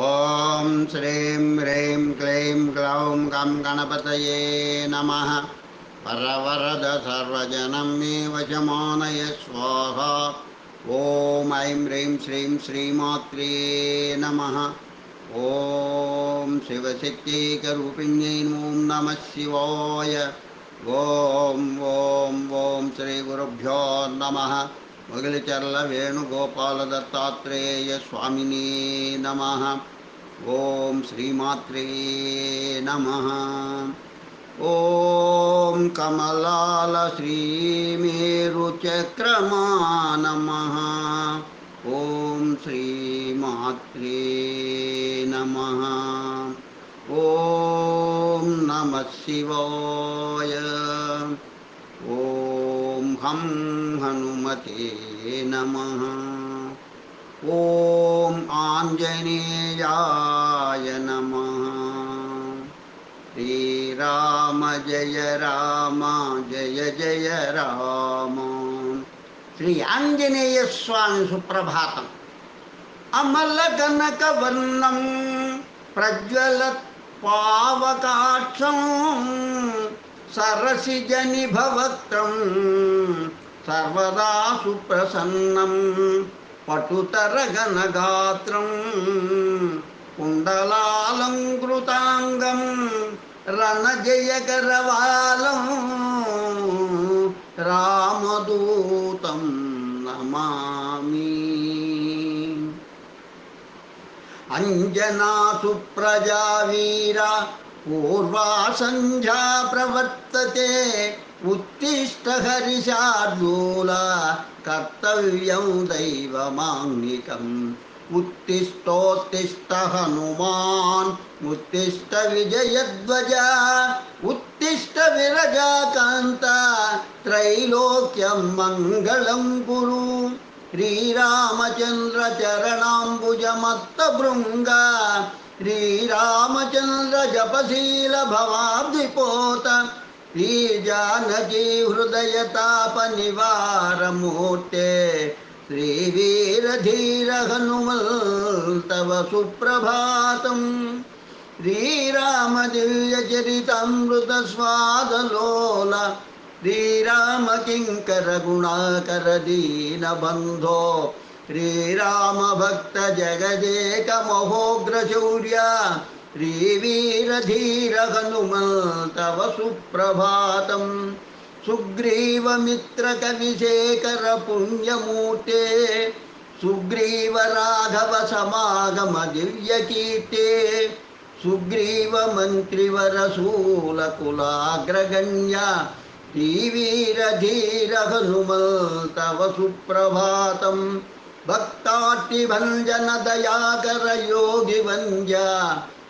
ॐ श्रीं ह्रीं क्लीं ग्लौं गं गणपतये नमः। परवरद सर्वजनं मे वशमानय स्वाहा। ॐ ऐं ह्रीं श्रीं श्रीमात्रे नमः। ॐ शिवशक्त्यैकरूपिण्यै ॐ नमः शिवाय। ॐ ॐ ॐ श्रीगुरुभ्यो नमः। मुगिलचर्ल वेणुगोपाल दत्तात्रेय स्वामिने नमः। ॐ श्रीमात्रे नमः। ॐ कमलाल श्रीमेरुचक्रमा नमः ॐ श्रीमात्रे नमः। ॐ नमः शिवाय। हं हनुमते नमः ॐ आञ्जनेयाय नमः श्रीराम जय राम जय जय రామ శ్రీ ఆంజనేయ స్వామి సుప్రభాతం అమల కనక వర్ణం ప్రజ్వల పావకాక్షం सरसिजनिभवक्त्रम् सर्वदा सुप्रसन्नं पटुतरगणगात्रं कुण्डलालङ्कृताङ्गं रणजयकरवालं रामदूतं नमामि। अञ्जना सुप्रजावीरा पूर्वा सन्ध्या प्रवर्तते, उत्तिष्ठ हरिशार्दूला, कर्तव्यं दैवमाङ्गिकम्। उत्तिष्ठोत्तिष्ठ हनुमान्, उत्तिष्ठ विजयध्वज, उत्तिष्ठ विरजाकान्त, त्रैलोक्यं मङ्गलं कुरु। श्रीरामचन्द्रचरणाम्बुजमत्तभृङ्गा श्रीरामचन्द्र जपशील भवाब्धिपोत श्रीजानकी हृदयतापनिवारमूर्ते श्रीवीरधीर हनुमल् तव सुप्रभातम्। श्रीरामदिव्यचरितामृतस्वादलोल श्रीरामकिङ्करगुणाकरदीनबन्धो श्रीरामभक्तजगदेकमहोग्रशौर्य श्रीवीरधीर हनुमल् तव सुप्रभातम् सुग्रीवमित्रकविशेखर पुण्यमूर्ते सुग्रीव राघव समागम दिव्यकीर्ते सुग्रीव मन्त्रिवरसूलकुलाग्रगण्य धीवीरधीर हनुमल् तव सुप्रभातम् भक्ताट्टिभञ्जन दयाकर योगिवन्द्य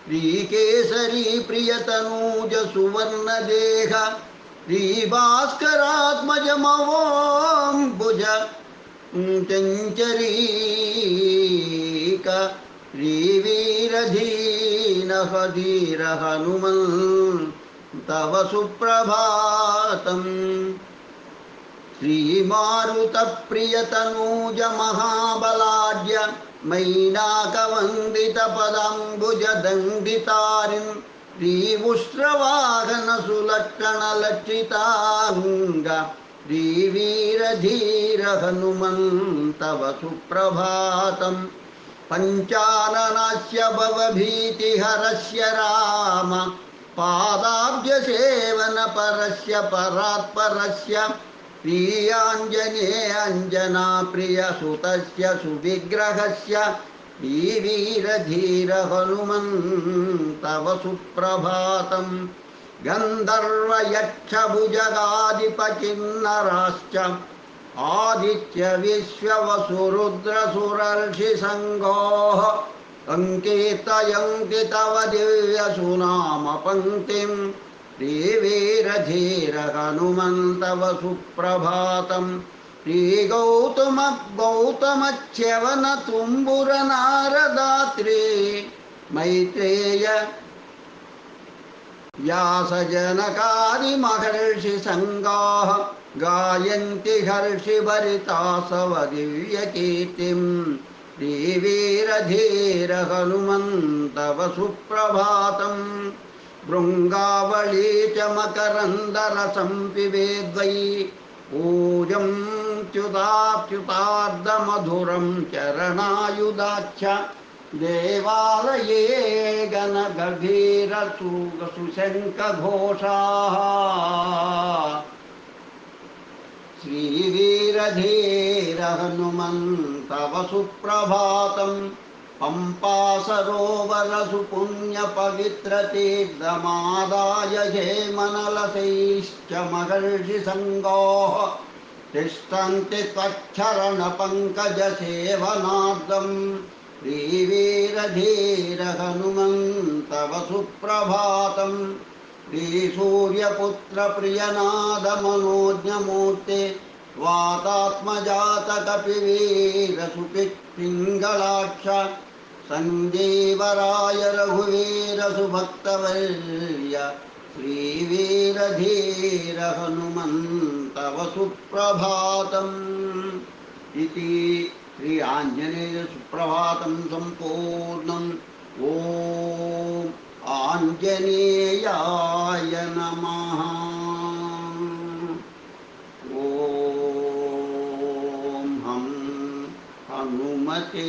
श्रीकेसरी प्रियतनूज सुवर्णदेह श्रीभास्करात्मजमवोऽम्बुज चञ्चरीक श्रीवीरधीनहधीर हनुमन् तव सुप्रभातम् श्रीमारुतप्रियतनूज महाबलाढ्य मैनाकवन्दितपदाम्बुजदण्डितारिन् श्रीवुष्ट्रवाहनसुलक्षणलक्षिताङ्ग श्रीवीरधीर हनुमन् तव सुप्रभातम् पञ्चाननस्य भवभीतिहरस्य राम पादाब्जसेवनपरस्य परात्परस्य प्रियाञ्जनेऽञ्जनाप्रियसुतस्य सुविग्रहस्य श्रीवीरधीर हनुमन् तव सुप्रभातम्। गन्धर्वयक्षभुजगाधिपकिन्नराश्च आदित्य विश्ववसुरुद्रसुरर्षिसङ्गोः अङ्कीर्तयन्ति तव दिव्यसुनामपङ्क्तिं श्रीवीरधीरहनुमन्तवसुप्रभातम् श्रीगौतमगौतमच्यवनतुम्बुरनारदात्रे मैत्रेय व्यासजनकादिमहर्षिसङ्गाः गायन्ति हर्षिभरितासव दिव्यकीर्तिम् श्रीवीरधीरहनुमन्तवसुप्रभातम् भृङ्गावली च मकरन्दरसं पिबेद्वै। पूजं च्युताच्युतार्धमधुरं चरणायुधाच्छ देवालये गणगभीरसुशङ्खघोषाः श्रीवीरधीरहनुमन् तव सुप्रभातम् हनुमन्तव सुप्रभातं पम्पा सरोवरसु पुण्यपवित्रतीर्थमादाय हेमनलसैश्च महर्षिसङ्गोः तिष्ठन्ति त्वच्छरणपङ्कजसेवनार्दं श्रीवीरधीर हनुमन्तव सुप्रभातम् श्रीसूर्यपुत्रप्रियनादमनोज्ञमूर्ते वातात्मजातकपिवीरसुपिङ्गलाक्ष सञ्जीवराय रघुवीरसुभक्तवर्य श्रीवीरधीर हनुमन्तव सुप्रभातम् इति श्री आञ्जनेयसुप्रभातं सम्पूर्णम् ॐ आञ्जनेयाय नमः ॐ हं हनुमते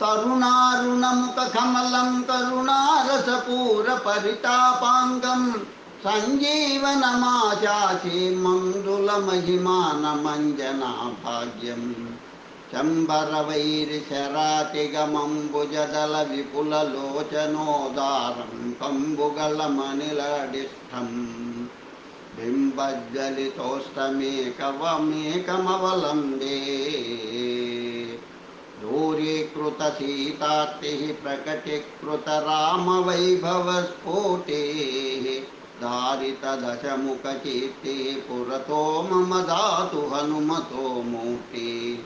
तरुणारुणमुखकमलं करुणारसपूरपरितापाङ्गं सञ्जीवनमाशाचि मङ्गुलमहिमानमञ्जनाभाग्यं शम्बरवैर्शरातिगमम्बुजदलविपुललोचनोदारं कम्बुगलमनिलडिष्ठम् बिम्बज्ज्वलितोस्तमेकवमेकमवलम्बे कृतसीता प्रकटीकृत राम वैभव स्फोटे। धारित दश धारितदशमुखकीर्तिः पुरा मम धातु हनुमतो मूर्ति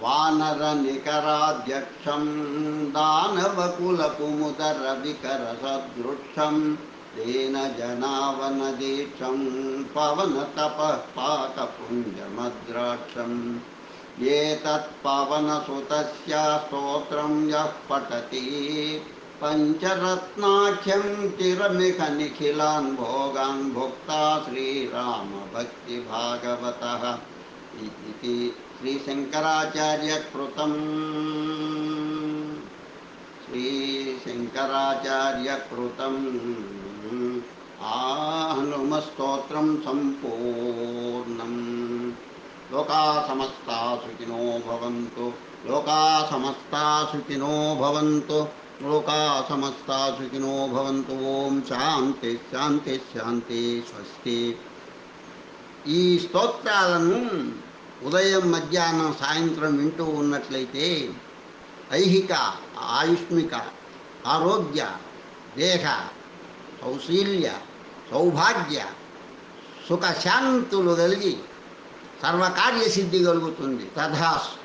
वानर निकराध्यक्ष दानवकुलकुमुदर वानरनिकराध्यक्षं दानवकुलकुमुदरविकरसदृक्षं तेन जनावनदीक्षं पवनतपः पातपुञ्जमद्राक्षम् पाकपुञ्जमद्राक्षम् एतत्पवनसुतस्य स्तोत्रं यः पठति। पञ्चरत्नाख्यं चिरमिह निखिलान् भोगान् भुक्ता श्रीरामभक्तिभागवतः इति श्रीशङ्कराचार्यकृतम्। श्रीशङ्कराचार्यकृतम्। आहनुमस्तोत्रं सम्पूर्णम्। లోకా సమస్తా సుఖినో భవంతు. లోకా సమస్తా సుఖినో భవంతు. లోకా సమస్తా సుఖినో భవంతు. ఓం శాంతి శాంతి శాంతి స్వస్తి. ఈ స్తోత్రాలను ఉదయం మధ్యాహ్నం సాయంత్రం వింటూ ఉన్నట్లయితే ఐహిక ఆయుష్మిక ఆరోగ్య దేహ సౌశీల్య సౌభాగ్య సుఖశాంతులు కలిగి సర్వకార్య సిద్ధి కలుగుతుంది తథాస్తు